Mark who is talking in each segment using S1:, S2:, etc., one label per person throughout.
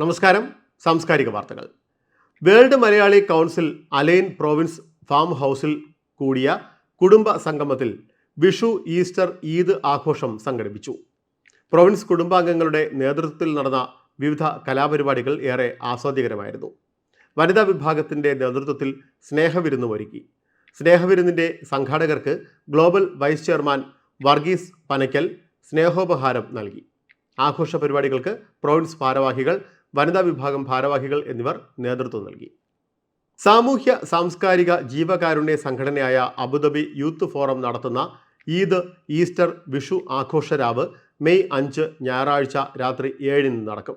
S1: നമസ്കാരം. സാംസ്കാരിക വാർത്തകൾ. World Malayali council Al Ain province farm ഹൗസിൽ കൂടിയ കുടുംബ സംഗമത്തിൽ വിഷു ഈസ്റ്റർ ഈദ് ആഘോഷം സംഘടിപ്പിച്ചു. പ്രൊവിൻസ് കുടുംബാംഗങ്ങളുടെ നേതൃത്വത്തിൽ നടന്ന വിവിധ കലാപരിപാടികൾ ഏറെ ആസ്വാദ്യകരമായിരുന്നു. വനിതാ വിഭാഗത്തിന്റെ നേതൃത്വത്തിൽ സ്നേഹവിരുന്ന് ഒരുക്കി. സ്നേഹവിരുന്നിന്റെ സംഘാടകർക്ക് global vice chairman Varghese Panackal സ്നേഹോപഹാരം നൽകി. ആഘോഷ പരിപാടികൾക്ക് പ്രൊവിൻസ് ഭാരവാഹികൾ വനിതാ വിഭാഗം ഭാരവാഹികൾ എന്നിവർ നേതൃത്വം നൽകി. സാമൂഹ്യ സാംസ്കാരിക ജീവകാരുണ്യ സംഘടനയായ അബുദാബി യൂത്ത് ഫോറം നടത്തുന്ന ഈദ് ഈസ്റ്റർ വിഷു ആഘോഷരാവ് മെയ് അഞ്ച് ഞായറാഴ്ച രാത്രി ഏഴിന് നടക്കും.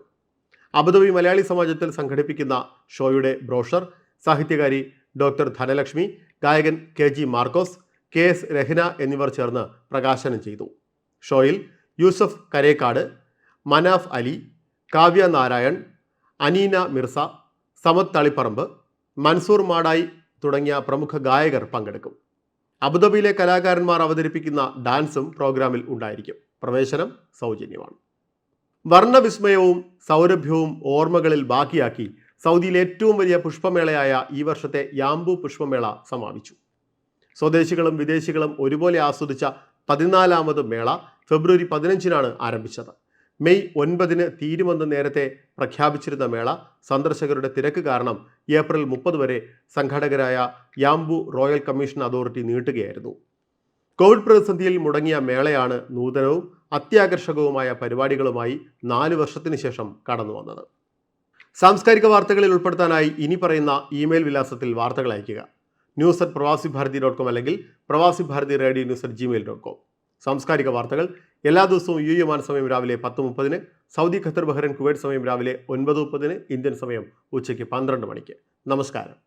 S1: അബുദാബി മലയാളി സമാജത്തിൽ സംഘടിപ്പിക്കുന്ന ഷോയുടെ ബ്രോഷർ സാഹിത്യകാരി ഡോക്ടർ ധനലക്ഷ്മി ഗായകൻ K. G. Markose K. S. Rahna എന്നിവർ ചേർന്ന് പ്രകാശനം ചെയ്തു. ഷോയിൽ യൂസഫ് കരേക്കാട് മനാഫ് അലി കാവ്യ നാരായൺ അനീന മിർസ സമത് തളിപ്പറമ്പ് മൻസൂർ മാടായി തുടങ്ങിയ പ്രമുഖ ഗായകർ പങ്കെടുക്കും. അബുദാബിയിലെ കലാകാരന്മാർ അവതരിപ്പിക്കുന്ന ഡാൻസും പ്രോഗ്രാമിൽ ഉണ്ടായിരിക്കും. പ്രവേശനം സൗജന്യമാണ്. വർണവിസ്മയവും സൗരഭ്യവും ഓർമ്മകളിൽ ബാക്കിയാക്കി സൗദിയിലെ ഏറ്റവും വലിയ പുഷ്പമേളയായ ഈ വർഷത്തെ യാംബു പുഷ്പമേള സമാപിച്ചു. സ്വദേശികളും വിദേശികളും ഒരുപോലെ ആസ്വദിച്ച പതിനാലാമത് മേള ഫെബ്രുവരി പതിനഞ്ചിനാണ് ആരംഭിച്ചത്. മെയ് ഒൻപതിന് തീരുമെന്ന് നേരത്തെ പ്രഖ്യാപിച്ചിരുന്ന മേള സന്ദർശകരുടെ തിരക്ക് കാരണം ഏപ്രിൽ മുപ്പത് വരെ സംഘാടകരായ യാംബു റോയൽ കമ്മീഷൻ അതോറിറ്റി നീട്ടുകയായിരുന്നു. കോവിഡ് പ്രതിസന്ധിയിൽ മുടങ്ങിയ മേളയാണ് നൂതനവും അത്യാകർഷകവുമായ പരിപാടികളുമായി നാല് വർഷത്തിന് ശേഷം കടന്നു വന്നത്. സാംസ്കാരിക വാർത്തകളിൽ ഉൾപ്പെടുത്താനായി ഇനി പറയുന്ന ഇമെയിൽ വിലാസത്തിൽ വാർത്തകൾ അയയ്ക്കുക. ന്യൂസ് അറ്റ് പ്രവാസി ഭാരതി ഡോട്ട് കോം അല്ലെങ്കിൽ Pravasi Bharathi radio news at Gmail dot com. സാംസ്കാരിക വാർത്തകൾ. എല്ലാ ദിവസവും യു യു മാന സമയം രാവിലെ പത്ത് മുപ്പതിന് സൗദി ഖത്തർ ബഹ്റൈൻ കുവൈറ്റ് സമയം രാവിലെ ഒൻപത് മുപ്പതിന് ഇന്ത്യൻ സമയം ഉച്ചയ്ക്ക് പന്ത്രണ്ട് മണിക്ക്. നമസ്കാരം.